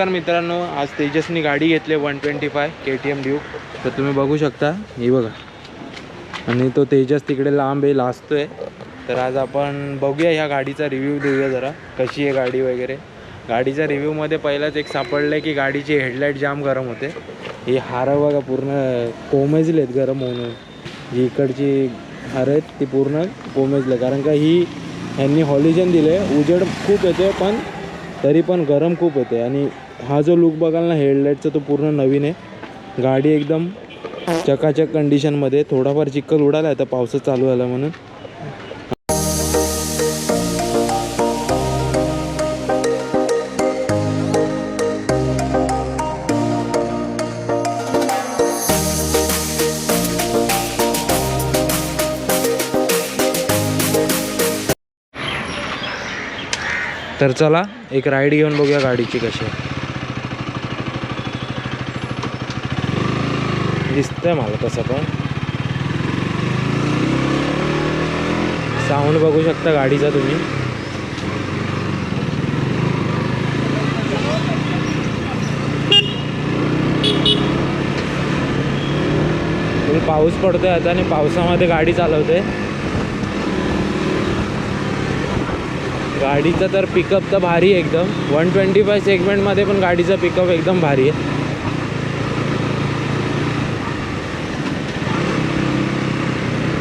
नमस्कार मित्रांनो आज तेजसनी गाडी घेतली one twenty five K T M Duke तर तुम्ही बघू शकता ही बघा. आणि तो तेजस तिकडे लांब आहे लाजतोय तर आज आपण बघूया ह्या गाडीचा रिव्ह्यू देऊया जरा कशी आहे गाडी वगैरे. गाडीच्या रिव्ह्यूमध्ये पहिलाच एक सापडलं आहे की गाडीची हेडलाईट जाम गरम होते. ही हारं बघा पूर्ण कोमेजले आहेत गरम होऊन. जी इकडची हारं आहेत ती पूर्ण कोमेजले. कारण का ही ह्यांनी हॉलिजन दिले उजेड खूप येते पण तरी पण गरम खूप होते आणि हा जो लुक बघाल ना हेडलाईटचा तो पूर्ण नवीन आहे. गाडी एकदम चकाचक कंडिशनमध्ये थोडाफार चिखल उडाला आता पावसात चालू झाला म्हणून. तर चला एक राईड घेऊन बघूया गाडीची कशी आहे. दिसतंय मला तसं पण. साऊंड बघू शकता गाडीचा तुम्ही. पाऊस पडतोय आता आणि पावसामध्ये गाडी चालवते. गाडीचा तर पिकअप तर भारी आहे एकदम. वन ट्वेंटी फाय सेगमेंटमध्ये पण गाडीचा पिकअप एकदम भारी आहे.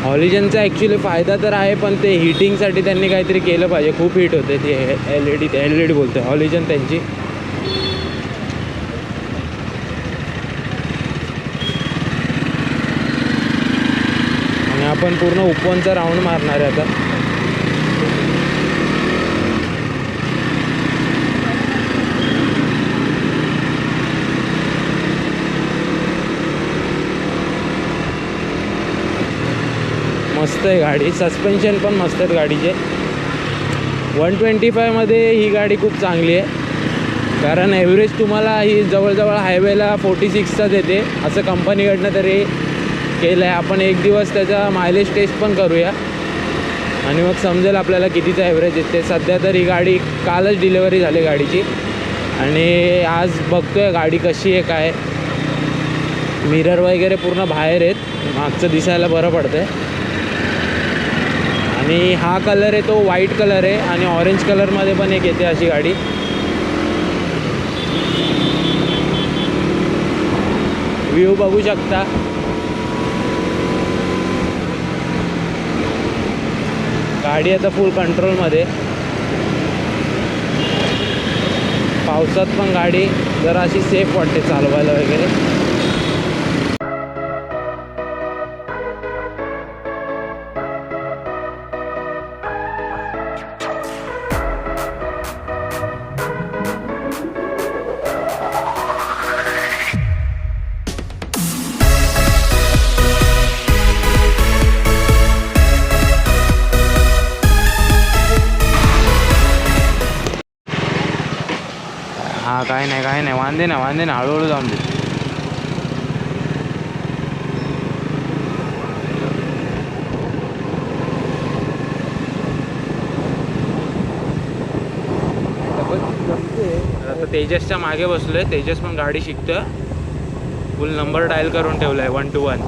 हॉलिजनचा ॲक्च्युली फायदा तर आहे पण ते हिटिंगसाठी त्यांनी काहीतरी केलं पाहिजे. खूप हिट होते ते L E D L E D बोलते हॉलिजन त्यांची. आणि आपण पूर्ण उपवनचा राऊंड मारणार आहे आता. मस्त आहे गाडी. सस्पेन्शन पण मस्त आहेत गाडीचे. वन ट्वेंटी फायमध्ये ही गाडी खूप चांगली आहे. कारण ॲव्हरेज तुम्हाला ही जवळजवळ हायवेला फोर्टी सिक्सचा देते. असं कंपनीकडनं तरी केलं आहे आपण एक दिवस त्याचा मायलेज टेस्ट पण करूया. आणि मग समजेल आपल्याला कितीचं ॲव्हरेज येते सध्या तर ही गाडी कालच डिलेवरी झाली गाडीची. आणि आज बघतोय गाडी कशी आहे काय मिरर वगैरे पूर्ण बाहेर आहेत. मागचं दिसायला बरं पडतं आहे आणि हा कलर आहे तो व्हाईट कलर आहे आणि ऑरेंज कलरमध्ये पण एक येते अशी गाडी. व्ह्यू बघू शकता. गाडी आता फुल कंट्रोलमध्ये पावसात पण गाडी जरा अशी सेफ वाटते चालवायला वगैरे. हा काय नाही काय नाही. वांदे ना वांदे ना. हळूहळू जाऊन दे. आता तेजसच्या मागे बसलोय. तेजस पण गाडी शिकतोय. फुल नंबर डायल करून ठेवलाय वन टू वन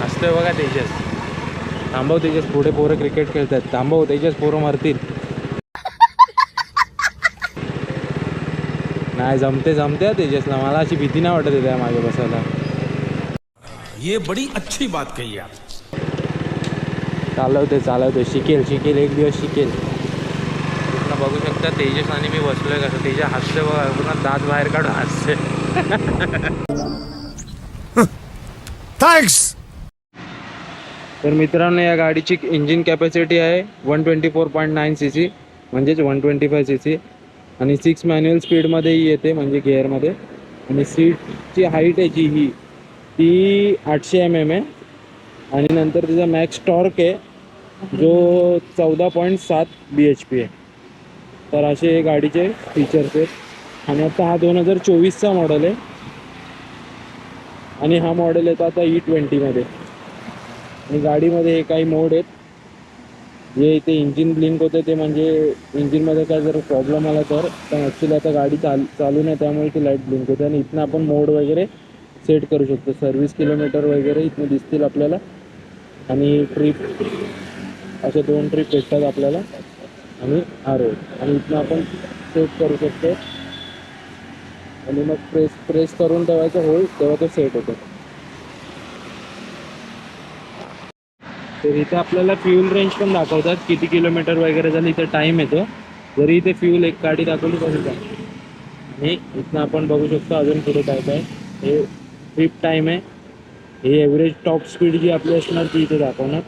असतोय बघा तेजस. थांबव तेजस पुढे पोरं क्रिकेट खेळतात. थांबव तेजस पोरं मारतील. नाही जमते जमते हा तेजसला. मला अशी भीती नाही वाटत आहे त्या मागे बसायला. ये बड़ी अच्छी बात कही आप। चालवते चालवते. शिकेल शिकेल एक दिवस शिकेल. पूर्ण बघू शकता तेजस आणि मी बसलोय कसं? तेजस हसते बघा पूर्ण दात बाहेर काढून हसते थैंक्स तर मित्रांनो या गाडीची इंजिन कॅपॅसिटी आहे one twenty four point nine C C म्हणजेच one twenty five C C आणि सिक्स मॅन्युअल स्पीडमध्येही येते म्हणजे गिअरमध्ये आणि सीटची हाईट आहे जी ही ती आठशे एम एम आहे. आणि नंतर तिचा मॅक्स टॉर्क आहे जो चौदा पॉईंट सात बी एच पी आहे. तर असे हे गाडीचे फीचर्स आहेत. आणि आता हा दोन हजार चोवीसचा मॉडेल आहे. आणि हा मॉडेल येतो आता e ई ट्वेंटीमध्ये आणि गाडीमध्ये हे काही मोड आहेत. जे इथे इंजिन ब्लिंक होतं ते म्हणजे इंजिनमध्ये काय जर प्रॉब्लेम आला तर पण ॲक्च्युली आता गाडी चाल चालू नाही त्यामुळे ती लाइट ब्लिंक होते. आणि इथनं आपण मोड वगैरे सेट करू शकतो. सर्व्हिस किलोमीटर वगैरे इथनं दिसतील आपल्याला. आणि ट्रिप असे दोन ट्रिप भेटतात आपल्याला. आणि आरो आणि इथनं आपण सेट करू शकतो. आणि मग प्रेस प्रेस करून ठेवायचं होईल तेव्हा ते सेट होतं. तर इथे आपल्याला फ्युल रेंज पण दाखवतात. किती किलोमीटर वगैरे झालं इथे टाईम येतो. जरी इथे फ्युल एक गाडी दाखवली तरी काय आणि इथनं आपण बघू शकतो अजून पुढे काय काय हे ट्रिप टाईम आहे. हे ॲव्हरेज टॉप स्पीड जी आपली असणार ती इथे दाखवणार.